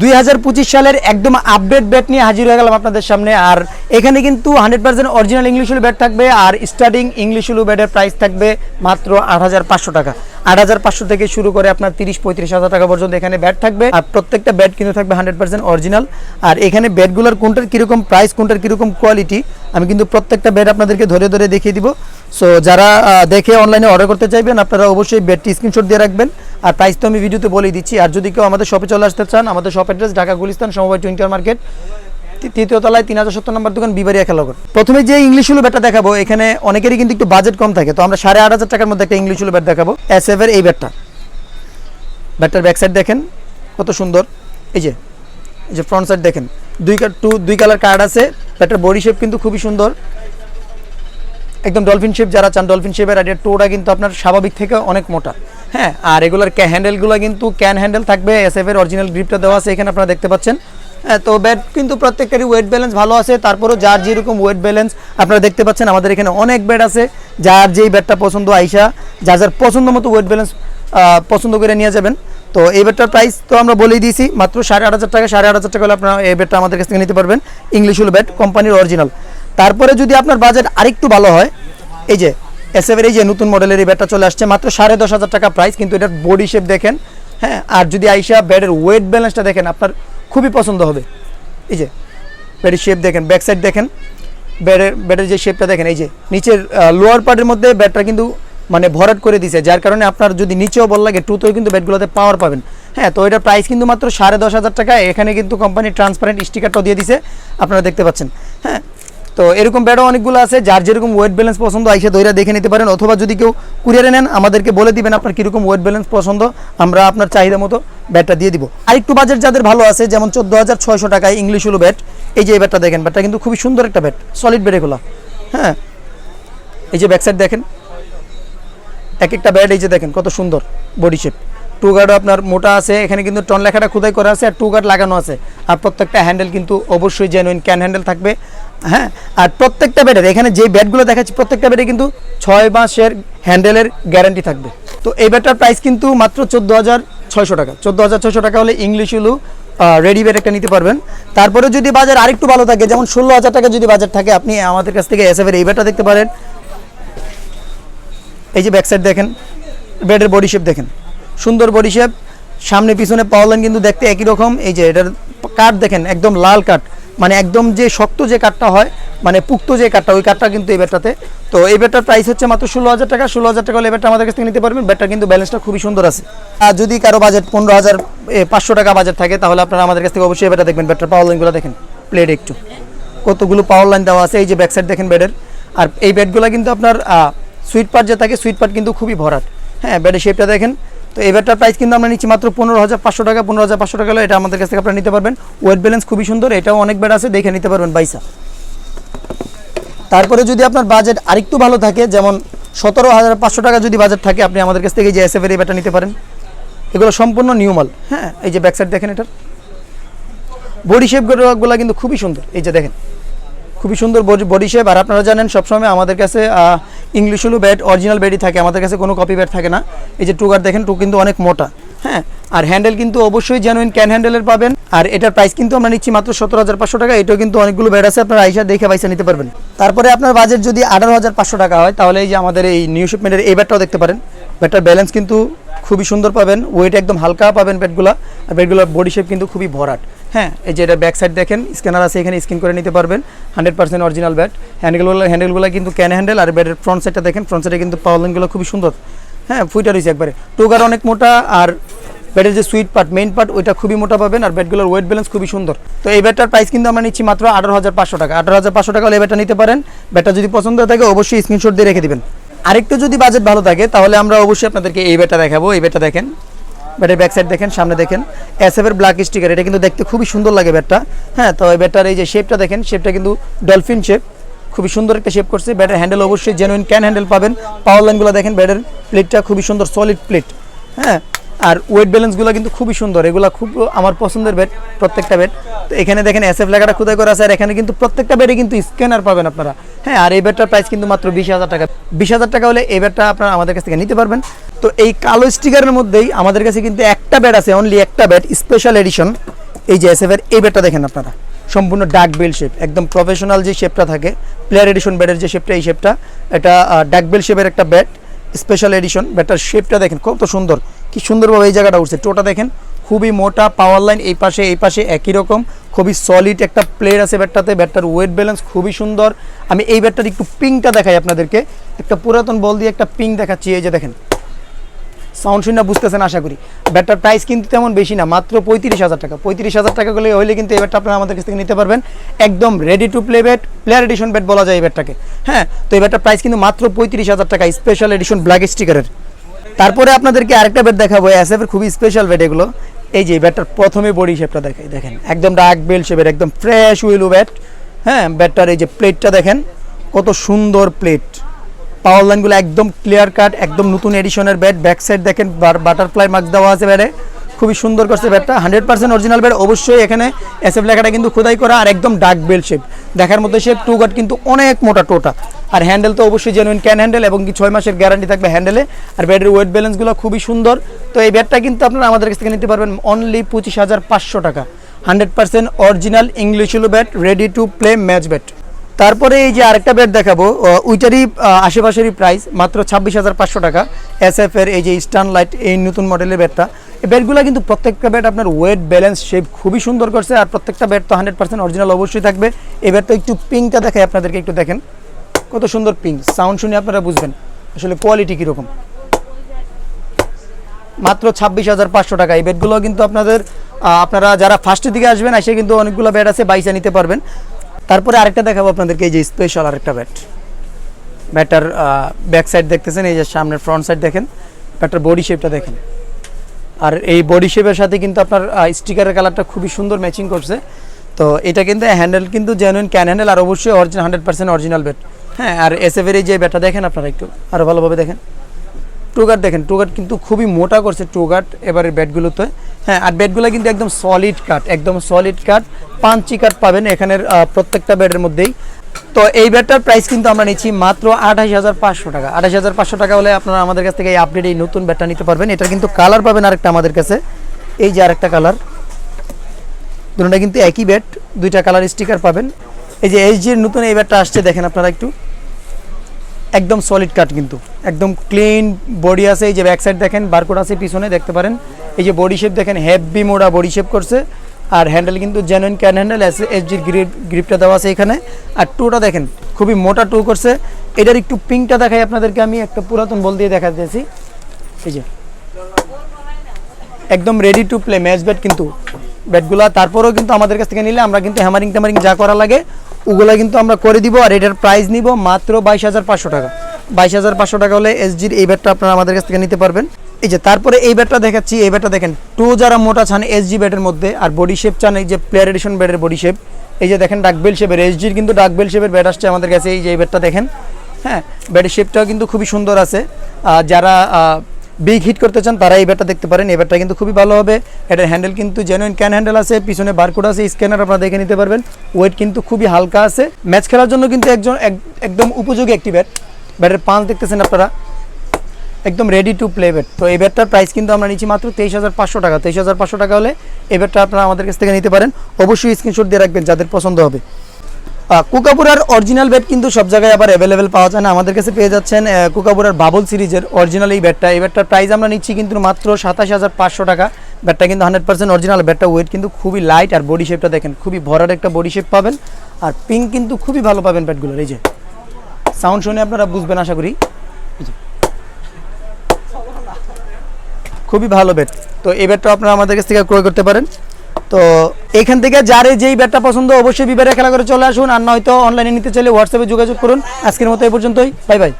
দুই হাজার পঁচিশ সালের একদম আপডেট ব্যাট নিয়ে হাজির হয়ে গেলাম আপনাদের সামনে। আর এখানে কিন্তু hundred percent original English bat থাকবে, আর স্টার্টিং ইংলিশ ব্যাটের প্রাইস থাকবে মাত্র আট হাজার পাঁচশো টাকা। আট হাজার পাঁচশো থেকে শুরু করে আপনার তিরিশ, পঁয়ত্রিশ হাজার টাকা পর্যন্ত এখানে ব্যাট থাকবে। আর প্রত্যেকটা ব্যাট কিন্তু থাকবে হান্ড্রেড পার্সেন্ট অরিজিনাল আর এখানে ব্যাটগুলোর কোনটার কীরকম প্রাইস কোনটার কীরকম কোয়ালিটি আমি কিন্তু প্রত্যেকটা ব্যাট আপনাদেরকে ধরে ধরে দেখিয়ে দিব। সো যারা দেখে অনলাইনে অর্ডার করতে চাইবেন, আপনারা অবশ্যই ব্যাটটি স্ক্রিনশট দিয়ে রাখবেন। আর প্রাইস তো আমি ভিডিওতে বলেই দিচ্ছি। আর যদি কেউ আমাদের শপে চলে আসতে চান, আমাদের শপ অ্যাড্রেস ঢাকা গুলিস্তান সমবায় টোয়েন্টি মার্কেট তৃতীয় তলায় তিন হাজার সত্তর নম্বর দোকান বিবারিয়া খেলাঘর। প্রথমে যে ইংলিশ উলু ব্যাটটা দেখাবো, এখানে অনেকেরই কিন্তু একটু বাজেট কম থাকে। তো আমরা সাড়ে আট হাজার টাকার মধ্যে একটা ইংলিশ উলু ব্যাট দেখাবো। এস এফ এর এই ব্যাটটা। ব্যাটটার ব্যাক সাইড দেখেন, কত সুন্দর। এই যে এই যে ফ্রন্ট সাইড দেখেন। দুই টু দুই কালার কার্ড আছে। ব্যাটটার বডি শেপ কিন্তু খুবই সুন্দর। একদম ডলফিন শেপ যারা চান ডলফিন শেপের এর টোটা কিন্তু আপনার স্বাভাবিক থেকে অনেক মোটা। হ্যাঁ আর এগুলোর হ্যান্ডেলগুলো কিন্তু ক্যান হ্যান্ডেল থাকবে। এস এফ এর অরিজিনাল গ্রিপটা দেওয়া আছে, এখানে আপনারা দেখতে পাচ্ছেন। তো ব্যাট কিন্তু প্রত্যেকটারই ওয়েট ব্যালেন্স ভালো আছে। তারপরেও যার যেরকম ওয়েট ব্যালেন্স আপনারা দেখতে পাচ্ছেন, আমাদের এখানে অনেক ব্যাট আছে। যার যেই ব্যাটটা পছন্দ আইসা যার যার পছন্দ মতো ওয়েট ব্যালেন্স পছন্দ করে নিয়ে যাবেন। তো এই ব্যাটটার প্রাইস তো আমরা বলেই দিয়েছি, মাত্র সাড়ে আট হাজার টাকা, সাড়ে আট হাজার টাকা হলে আপনারা এই ব্যাটটা আমাদের কাছ থেকে নিতে পারবেন। ইংলিশ হলো ব্যাট কোম্পানির অরিজিনাল তারপরে যদি আপনার বাজেট আরেকটু ভালো হয়, এই যে এসএফের এই যে নতুন মডেলের এই ব্যাটটা চলে আসছে, মাত্র সাড়ে দশ হাজার টাকা প্রাইস কিন্তু এটার বডি শেপ দেখেন। হ্যাঁ আর যদি আইসা ব্যাটের ওয়েট ব্যালেন্সটা দেখেন, আপনার খুবই পছন্দ হবে। এই যে, ব্যাটের শেপ দেখেন ব্যাক সাইড দেখেন, ব্যাটের ব্যাটের যে শেপটা দেখেন, এই যে, নিচের লোয়ার পার্টের মধ্যে ব্যাটটা কিন্তু মানে ভরাট করে দিছে, যার কারণে আপনার যদি নিচেও বল লাগে টুতেও কিন্তু ব্যাটগুলোতে পাওয়ার পাবেন। হ্যাঁ তো এটার প্রাইস কিন্তু মাত্র সাড়ে দশ হাজার টাকা, এখানে কিন্তু কোম্পানি ট্রান্সপারেন্ট স্টিকারটাও দিয়ে দিছে, আপনারা দেখতে পাচ্ছেন। হ্যাঁ তো এরকম ব্যাটও অনেকগুলো আছে, যার যেরকম ওয়েট ব্যালেন্স পছন্দ, আইসা দইরা দেখে নিতে পারেন, অথবা যদি কেউ কুরিয়ারে নেন, আমাদেরকে বলে দিবেন আপনার কীরকম ওয়েট ব্যালেন্স পছন্দ, আমরা আপনার চাহিদা মতো ব্যাটটা দিয়ে দিব। আরেকটু বাজেট যাদের ভালো আছে, যেমন চোদ্দ হাজার ছয়শো টাকায় ইংলিশ হলো ব্যাট এই যে এই ব্যাটটা দেখেন ব্যাটটা কিন্তু খুবই সুন্দর একটা ব্যাট সলিড ব্যাট এগুলো। হ্যাঁ এই যে ব্যাক সাইড দেখেন, এক একটা ব্যাট এই যে দেখেন, কত সুন্দর বডি শেপ টু গার্ডও আপনার মোটা আছে, এখানে কিন্তু টন লেখাটা খোদাই করা আছে, আর টু গার্ড লাগানো আছে। আর প্রত্যেকটা হ্যান্ডেল কিন্তু অবশ্যই জেনুইন ক্যান হ্যান্ডেল থাকবে। হ্যাঁ আর প্রত্যেকটা ব্যাটের এখানে যে ব্যাটগুলো দেখাচ্ছি, প্রত্যেকটা ব্যাটে কিন্তু ছয় মাসের হ্যান্ডেলের গ্যারান্টি থাকবে। তো এই ব্যাটটার প্রাইস কিন্তু মাত্র চোদ্দ হাজার ছয়শো টাকা। চোদ্দ হাজার ছয়শো টাকা হলে ইংলিশ উলু রেডি ব্যাট একটা নিতে পারবেন। তারপরে যদি বাজার আরেকটু ভালো থাকে, যেমন ষোলো হাজার টাকা যদি বাজার থাকে, আপনি আমাদের কাছ থেকে এসএফের এই ব্যাটটা দেখতে পারেন। এই যে ব্যাক সাইড দেখেন ব্যাটের বডি শেপ দেখেন। সুন্দর বডি শেপ সামনে পিছনে পাওয়ার লাইন কিন্তু দেখতে একই রকম। এই যে এটার কাঠ দেখেন, একদম লাল কাঠ মানে একদম যে শক্ত যে কাঠটা হয় মানে পুক্ত যে কাঠটা ওই কাঠটা কিন্তু এই ব্যাটটাতে তো এই ব্যাটটার প্রাইস হচ্ছে মাত্র ষোলো হাজার টাকা। ষোলো হাজার টাকা হলে ব্যাটটা আমাদের কাছ থেকে নিতে পারবেন। ব্যাটটা কিন্তু ব্যালেন্সটা খুবই সুন্দর আছে। আর যদি কারও বাজেট পনেরো হাজার পাঁচশো টাকা বাজেট থাকে, তাহলে আপনারা আমাদের কাছ থেকে অবশ্যই এই ব্যাটটা দেখবেন। ব্যাটটার পাওয়ার লাইনগুলো দেখেন। প্লেট একটু। কতগুলো পাওয়ার লাইন দেওয়া আছে, এই যে ব্যাক সাইড দেখেন বেডের আর এই বেডগুলো কিন্তু আপনার সুইট পার্ট যে থাকে সুইট পার্ট কিন্তু খুবই ভরাট। হ্যাঁ বেডের শেপটা দেখেন। তো এই প্রাইস কিন্তু আমরা নিচ্ছি মাত্র পনেরো হাজার পাঁচশো টাকা, পনেরো হাজার পাঁচশো টাকা এটা আমাদের কাছ থেকে আপনারা নিতে পারবেন। ওয়েট ব্যালেন্স খুবই সুন্দর, এটাও অনেক বেড আছে, দেখে নিতে পারবেন বাইসা তারপরে যদি আপনার বাজেট আরেকটু ভালো থাকে, যেমন সতেরো হাজার পাঁচশো টাকা যদি বাজেট থাকে, আপনি আমাদের কাছ থেকে যে এসএফের এই ব্যাটটা নিতে পারেন। এগুলো সম্পূর্ণ নিউমাল হ্যাঁ এই যে ব্যাক সাইড দেখেন এটার। বডি শেপগুলো কিন্তু খুবই সুন্দর, এই যে দেখেন। খুবই সুন্দর বডি শেপ আর আপনারা জানেন সবসময় আমাদের কাছে ইংলিশ হলো ব্যাট অরিজিনাল ব্যাটই থাকে, আমাদের কাছে কোনো কপি ব্যাট থাকে না। এই যে টুকার দেখেন টু কিন্তু অনেক মোটা হ্যাঁ? আর হ্যান্ডেল কিন্তু অবশ্যই জেনুইন ক্যান হ্যান্ডেলের পাবেন, আর এটার প্রাইস কিন্তু আমরা নিচ্ছি মাত্র সতেরো হাজার পাঁচশো টাকা, এটাও কিন্তু অনেকগুলো ব্যাট আছে, আপনারা আইসা দেখে পয়সা নিতে পারবেন। তারপরে আপনার বাজেট যদি আঠারো হাজার পাঁচশো টাকা হয়, তাহলে এই যে আমাদের এই নিউ শিপমেন্টের এই ব্যাটটাও দেখতে পারেন। ব্যাটটার ব্যালেন্স কিন্তু খুবই সুন্দর পাবেন ওয়েট একদম হালকা পাবেন ব্যাটগুলো আর ব্যাটগুলোর বডি শেপ কিন্তু খুবই ভরাট। হ্যাঁ এই যে এটা ব্যাক সাইড দেখেন স্ক্যানার আছে, এখানে স্ক্যান করে নিতে পারবেন। হান্ড্রেড পার্সেন্ট অরিজিনাল ব্যাট হ্যান্ডেলগুলো হ্যান্ডেলগুলো কিন্তু ক্যান হ্যান্ডেল আর ব্যাটের ফ্রন্ট সাইডটা দেখেন ফ্রন্ট সাইডে কিন্তু পাওয়ার লাইনগুলো খুবই সুন্দর। হ্যাঁ ফুইটা রয়েছে একবারে। টুকার অনেক মোটা আর ব্যাটের যে সুইট পার্ট মেইন পার্ট ওইটা খুবই মোটা পাবেন আর ব্যাটগুলোর ওয়েট ব্যালেন্স খুবই সুন্দর। তো এই ব্যাটটার প্রাইস কিন্তু আমরা নিচ্ছি মাত্র আঠারো হাজার পাঁচশো টাকা। আঠারো হাজার পাঁচশো টাকা হলে ব্যাটটা নিতে পারেন। ব্যাটটা যদি পছন্দ থাকে, অবশ্যই স্ক্রিনশট দিয়ে রেখে দেবেন। আরেকটু যদি বাজেট ভালো থাকে, তাহলে আমরা অবশ্যই আপনাদেরকে এই ব্যাটটা দেখাবো। এই ব্যাটটা দেখেন। ব্যাটের ব্যাক সাইড দেখেন, সামনে দেখেন। এসএফের ব্ল্যাক স্টিকার এটা কিন্তু দেখতে খুবই সুন্দর লাগে ব্যাটটা। হ্যাঁ তো এই ব্যাটটার এই যে শেপটা দেখেন শেপটা কিন্তু ডলফিন শেপ খুবই সুন্দর একটা শেপ করছে। ব্যাটের হ্যান্ডেল অবশ্যই জেনুইন ক্যান হ্যান্ডেল পাবেন। পাওয়ার লাইনগুলো দেখেন, ব্যাটের প্লেটটা খুবই সুন্দর সলিড প্লেট হ্যাঁ আর ওয়েট ব্যালেন্সগুলো কিন্তু খুবই সুন্দর। এগুলো খুব আমার পছন্দের ব্যাট, প্রত্যেকটা ব্যাট। তো এখানে দেখেন এসএফ লেখাটা খুদাই করা আছে, আর এখানে কিন্তু প্রত্যেকটা ব্যাটে কিন্তু স্ক্যানার পাবেন আপনারা। হ্যাঁ আর এই ব্যাটটার প্রাইস কিন্তু মাত্র বিশ হাজার টাকা। বিশ হাজার টাকা হলে এই ব্যাটটা আপনারা আমাদের কাছ থেকে নিতে পারবেন। তো এই কালো স্টিকারের মধ্যেই আমাদের কাছে কিন্তু একটা ব্যাট আছে অনলি একটা ব্যাট স্পেশাল এডিশন এই যে এসএফের এই ব্যাটটা দেখেন আপনারা। সম্পূর্ণ ডাক বেল শেপ একদম প্রফেশনাল যে শেপটা থাকে প্লেয়ার এডিশন বেডের যে শেপটা এই শেপটা এটা ডার্ক বেল শেপের একটা ব্যাট স্পেশাল এডিশন বেডটার শেপটা দেখেন, কত সুন্দর। কি সুন্দরভাবে এই জায়গাটা উঠছে। টোটা দেখেন, খুবই মোটা পাওয়ার লাইন এই পাশে এই পাশে একই রকম। খুবই সলিড একটা প্লেয়ার আছে ব্যাটটাতে ব্যাটটার ওয়েট ব্যালেন্স খুবই সুন্দর। আমি এই ব্যাটটার একটু পিংটা দেখাই আপনাদেরকে। একটা পুরাতন বল দিয়ে একটা পিং দেখাচ্ছি, এই যে দেখেন। সাউন্ড শুনে বুঝতেছেন, আশা করি। ব্যাটটার প্রাইস কিন্তু তেমন বেশি না, মাত্র পঁয়ত্রিশ হাজার টাকা। পঁয়ত্রিশ হাজার টাকা করলে হইলে কিন্তু এই ব্যাটটা আপনারা আমাদের কাছ থেকে নিতে পারবেন। একদম ready to play bat player edition bat বলা যায় এই ব্যাটটাকে। হ্যাঁ তো এই ব্যাটটার প্রাইস কিন্তু মাত্র পঁয়ত্রিশ হাজার টাকা স্পেশাল এডিশন ব্ল্যাক স্টিকারের তারপরে আপনাদেরকে আরেকটা ব্যাট দেখাবো এসএফের খুবই স্পেশাল ব্যাট এগুলো। এই যে ব্যাটটার প্রথমে বডি শেপটা দেখাই, দেখেন। একদম ডাক বেল শেপের একদম ফ্রেশ উইলু ব্যাট হ্যাঁ ব্যাটটার এই যে প্লেটটা দেখেন, কত সুন্দর প্লেট পাওয়ার লাইনগুলো একদম ক্লিয়ার কাট একদম নতুন এডিশনের ব্যাট ব্যাক সাইড দেখেন বাটারফ্লাই মার্ক দেওয়া আছে ব্যাটে খুবই সুন্দর করছে ব্যাটটা হান্ড্রেড পার্সেন্ট অরিজিনাল ব্যাট অবশ্যই এখানে এসএফ লেখাটা কিন্তু খোদাই করা আর একদম ডার্ক বেল শেপ দেখার মধ্যে শেপ টু গাট কিন্তু অনেক মোটা টোটা আর হ্যান্ডেল তো অবশ্যই জেনুইন ক্যান হ্যান্ডেল এবং কি ছয় মাসের গ্যারান্টি থাকবে হ্যান্ডেলে আর ব্যাটের ওয়েট ব্যালেন্সগুলো খুবই সুন্দর। তো এই ব্যাটটা কিন্তু আপনারা আমাদের কাছ থেকে নিতে পারবেন অনলি পঁচিশ হাজার পাঁচশো টাকা। Hundred percent original English bat ready to play match bat তারপরে এই যে আরেকটা ব্যাট দেখাবো আহ, ওইটারই আশেপাশেরই প্রাইস মাত্র ছাব্বিশ হাজার পাঁচশো টাকা। এস এর এই যে স্টান লাইট এই নতুন মডেলের এই ব্যাটগুলো কিন্তু প্রত্যেকটা ব্যাট আপনার ওয়েট ব্যালেন্স শেপ খুবই সুন্দর করছে আর প্রত্যেকটা ব্যাট তো হান্ড্রেড পার্সেন্ট অরিজিনাল অবশ্যই থাকবে। এই ব্যাটটা একটু পিঙ্কটা দেখাই আপনাদেরকে একটু দেখেন। কত সুন্দর পিঙ্ক সাউন্ড শুনে আপনারা বুঝবেন আসলে কোয়ালিটি কীরকম। মাত্র ছাব্বিশ হাজার পাঁচশো টাকা। এই বেডগুলো কিন্তু আপনাদের আপনারা যারা ফার্স্টের দিকে আসবেন এসে কিন্তু অনেকগুলো ব্যাট আছে বাইসা নিতে পারবেন। তারপরে আরেকটা দেখাবো আপনাদেরকে, এই যে স্পেশাল আরেকটা ব্যাট ব্যাটার ব্যাক সাইড দেখতেছেন, এই যে সামনের ফ্রন্ট সাইড দেখেন ব্যাটার বডি শেপটা দেখেন। আর এই বডি শেপের সাথে কিন্তু আপনার স্টিকারের কালারটা খুবই সুন্দর ম্যাচিং করছে। তো এটা কিন্তু হ্যান্ডেল কিন্তু জেনুইন ক্যান হ্যান্ডেল আর অবশ্যই original hundred percent original bat হ্যাঁ আর এসএফের এই যে ব্যাটটা দেখেন আপনারা একটু আরও ভালোভাবে দেখেন। টুগার দেখেন, টুগার কিন্তু খুবই মোটা করছে, টুগার, এবারের ব্যাটগুলোতে। হ্যাঁ আর ব্যাটগুলো কিন্তু একদম সলিড কাট একদম সলিড কাট পাঞ্চি কাট পাবেন এখানের প্রত্যেকটা ব্যাটের মধ্যেই। তো এই ব্যাটটার প্রাইস কিন্তু আমরা নিচ্ছি মাত্র আঠাশ হাজার পাঁচশো টাকা। আঠাশ হাজার পাঁচশো টাকা হলে আপনারা আমাদের কাছ থেকে এই আপডেট এই নতুন ব্যাটটা নিতে পারবেন। এটা কিন্তু কালার পাবেন আরেকটা আমাদের কাছে। এই যে আরেকটা কালার দুটোটা কিন্তু একই ব্যাট, দুইটা কালার স্টিকার পাবেন। এই যে এইচ জির নতুন এই ব্যাটটা আসছে, দেখেন আপনারা একটু। একদম সলিড কাট কিন্তু। একদম ক্লিন বডি আছে, এই যে ব্যাক সাইড দেখেন বারকোড আছে, পিছনে দেখতে পারেন। এই যে বডি শেপ দেখেন হেভি মোড়া বডি শেপ করছে। আর হ্যান্ডেল কিন্তু জেনুইন ক্যান হ্যান্ডেল এস জির গ্রিপ গ্রিপটা দেওয়া আছে এখানে। আর টুটা দেখেন, খুবই মোটা টু করছে। এটার একটু পিঙ্কটা দেখাই আপনাদেরকে, আমি একটা পুরাতন বল দিয়ে দেখা দিয়েছি এই যে। একদম ready to play match bat কিন্তু। ব্যাটগুলা তারপরেও কিন্তু আমাদের কাছ থেকে নিলে আমরা কিন্তু হ্যামারিং ট্যামারিং যা করা লাগে ওগুলা কিন্তু আমরা করে দিব আর এটার প্রাইস নিব মাত্র বাইশ হাজার পাঁচশো টাকা। বাইশ হাজার পাঁচশো টাকা হলে এসজির এই ব্যাটটা আপনারা আমাদের কাছ থেকে নিতে পারবেন। এই যে তারপরে এই ব্যাটটা দেখাচ্ছি, এই ব্যাটটা দেখেন টু যারা মোটা চান এসজি ব্যাটের মধ্যে আর বডি শেপ চান এই যে প্লেয়ার এডিশন ব্যাটের বডি শেপ এই যে দেখেন ডাকবেল শেপের এসজির কিন্তু ডাকবেল শেপের ব্যাট আসছে আমাদের কাছে, এই যে এই ব্যাটটা দেখেন। হ্যাঁ ব্যাটের শেপটাও কিন্তু খুবই সুন্দর আছে। যারা বিগ হিট করতে চান, তারা এই ব্যাটটা দেখতে পারেন। এই ব্যাটটা কিন্তু খুবই ভালো হবে। এটার হ্যান্ডেল কিন্তু জেনুইন ক্যান হ্যান্ডেল আছে, পিছনে বারকোড আছে স্ক্যানার আপনারা দেখে নিতে পারবেন। ওয়েট কিন্তু খুবই হালকা আছে। ম্যাচ খেলার জন্য কিন্তু একজন এক- একদম উপযোগী একটি ব্যাট ব্যাটের পাঁচ দেখতেছেন আপনারা। একদম রেডি টু প্লে ব্যাট তো এই ব্যাটটার প্রাইস কিন্তু আমরা নিচ্ছি মাত্র তেইশ হাজার পাঁচশো টাকা। তেইশ হাজার পাঁচশো টাকা হলে এই ব্যাটটা আপনারা আমাদের কাছ থেকে নিতে পারেন। অবশ্যই স্ক্রিনশট দিয়ে রাখবেন, যাদের পছন্দ হবে। কুকাপুরার অরিজিনাল ব্যাট কিন্তু সব জায়গায় আবার অ্যাভেলেবেল পাওয়া যায় না। আমাদের কাছে পেয়ে যাচ্ছেন কুকাপুরার বাবল সিরিজের অরিজিনাল এই ব্যাটটা এই ব্যাটটার প্রাইস আমরা নিচ্ছি কিন্তু মাত্র সাতাশ হাজার পাঁচশো টাকা। ব্যাটটা কিন্তু হান্ড্রেড পার্সেন্ট অরিজিনাল ব্যাটটা ওয়েট কিন্তু খুবই লাইট আর বডি শেপটা দেখেন, খুবই ভরার একটা বডি শেপ পাবেন। আর পিঙ্ক কিন্তু খুবই ভালো পাবেন ব্যাটগুলোর এই যে। সাউন্ড শুনে আপনারা বুঝবেন, আশা করি। খুবই ভালো ব্যাট তো এই ব্যাটটা আপনারা আমাদের কাছ থেকে ক্রয় করতে পারেন। তো এখান থেকে যারে যেই ব্যাটটা পছন্দ, অবশ্যই বিবারে খেলা করে চলে আসুন। আর নয়তো অনলাইনে নিতে চাইলে হোয়াটসঅ্যাপে যোগাযোগ করুন। আজকের মতো এই পর্যন্তই। Bye bye.